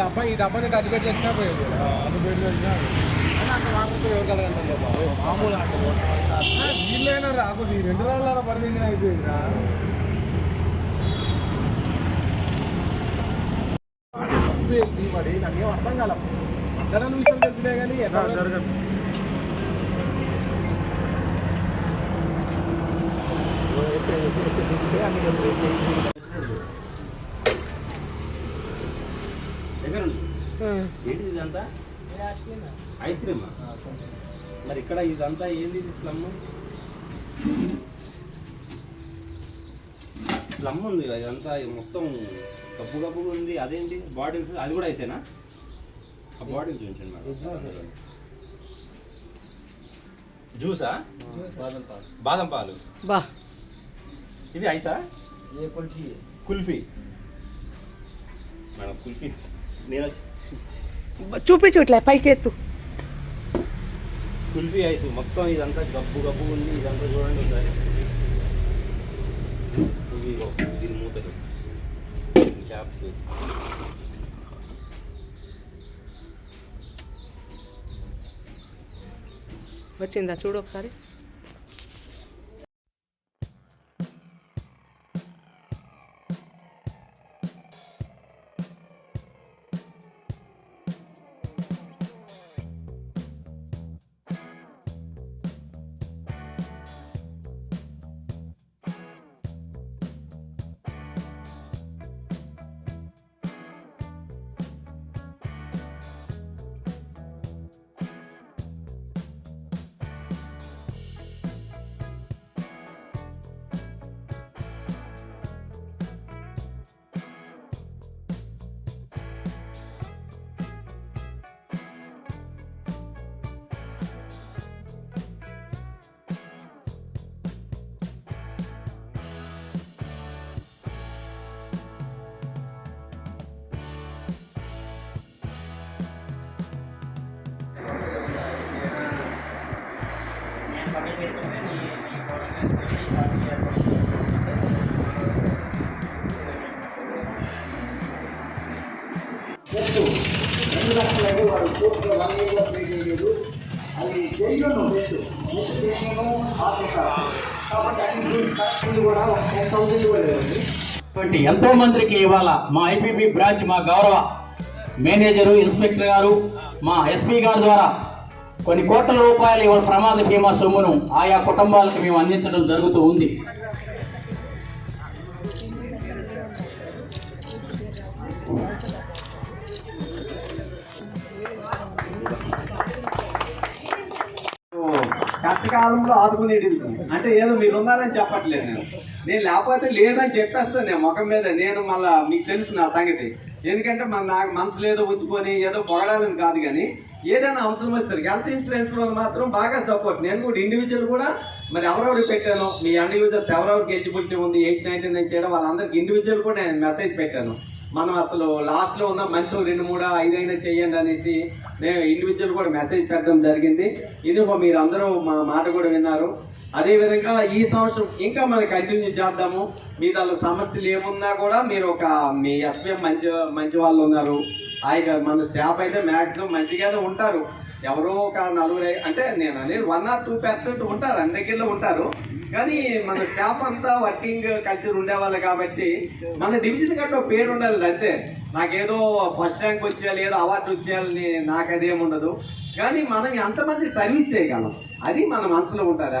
డబ్బా ఈ డబ్బాని అటు పెట్టి వచ్చినా పోయేది అది పెట్టి వచ్చినా అని అంత వాటర్ ఎవరు కలగండి మామూలు అంటే వీళ్ళైనా రాదు ఈ రెండు రాళ్ళ పడితే అయిపోయిందిరా మరి నాకు ఏం అర్థం కాల జనాలు విషయం తెలిసినా కానీ ఎట్లా ఏంటి ఇదంతా? ఐస్ క్రీమా. మరి ఇక్కడ ఇదంతా ఏంది ఇది స్లమ్? స్లమ్ ఉంది ఇదంతా మొత్తం గబ్బు గబ్బుగా ఉంది. అదేంటి? బాటిల్స్ అది కూడా ఐసేనా? ఆ బాటిల్స్ ఉంచండి మేడం. జ్యూసా? బాదం పాలు. బా. ఇది ఐసా? కుల్ఫీ. మేడం కుల్ఫీ. చూపించు ఇట్లా పైకి ఎత్తు కుల్ఫీ ఐస్ మొత్తం ఇదంతా గబ్బు గబ్బు ఉంది ఇదంతా చూడండి ఒకసారి. దీని మూతలు. క్యాప్స్. వచ్చిందా? చూడు ఒకసారి. ఇటువంటి ఎంతో మందికి ఇవాళ మా ఐపీపీ బ్రాంచ్ మా గౌరవ మేనేజరు ఇన్స్పెక్టర్ గారు మా ఎస్పీ గారి ద్వారా కొన్ని కోట్ల రూపాయలు ఇవాళ ప్రమాద బీమా సొమ్మును ఆయా కుటుంబాలకు మేము అందించడం జరుగుతూ ఉంది. కష్టకాలంలో ఆదుకునేది అంటే ఏదో మీరు ఉన్నారని చెప్పట్లేదు నేను. నేను లేకపోతే లేదని చెప్పేస్తాను నేను ముఖం మీద. నేను మళ్ళీ మీకు తెలుసు నా సంగతి. ఎందుకంటే మన నాకు మనసు లేదో ఉంచుకొని ఏదో పొగడాలని కాదు కానీ ఏదైనా అవసరం వచ్చేసరికి హెల్త్ ఇన్సూరెన్స్ వాళ్ళు మాత్రం బాగా సపోర్ట్. నేను కూడా ఇండివిజువల్ కూడా మరి ఎవరెవరికి పెట్టాను? మీ ఇండివిజువల్స్ ఎవరెవరికి ఎలిజిబిలిటీ ఉంది? ఎయిట్ నైన్టీన్ నేను చేయడం వాళ్ళందరికి ఇండివిజువల్ కూడా నేను మెసేజ్ పెట్టాను. మనం అసలు లాస్ట్లో ఉన్న మనుషులు రెండు మూడు ఐదైనా చేయండి అనేసి నేను ఇండివిజువల్ కూడా మెసేజ్ పెట్టడం జరిగింది. ఇదిగో మీరు అందరూ మా మాట కూడా విన్నారు. అదే విధంగా ఈ సంవత్సరం ఇంకా మనం కంటిన్యూ చేద్దాము. మీ దాని సమస్యలు ఏమున్నా కూడా మీరు ఒక మీ ఎస్పీఎం మంచి మంచి వాళ్ళు ఉన్నారు. హాయిగా మన స్టాఫ్ అయితే మ్యాక్సిమం మంచిగానే ఉంటారు. ఎవరో ఒక నలుగురు అంటే నేను అనేది వన్ ఆర్ టూ పర్సెంట్ ఉంటారు అన్ని దగ్గరలో ఉంటారు. కానీ మన స్టాఫ్ అంతా వర్కింగ్ కల్చర్ ఉండేవాళ్ళు కాబట్టి మన డివిజన్ గట్ట పేరు ఉండాలి అంతే. నాకేదో ఫస్ట్ ర్యాంక్ వచ్చేయాలి ఏదో అవార్డు వచ్చేయాలని నాకు అదేం కానీ మనం ఎంతమంది సర్వీస్ చేయగలం అది మన మనసులో ఉంటారు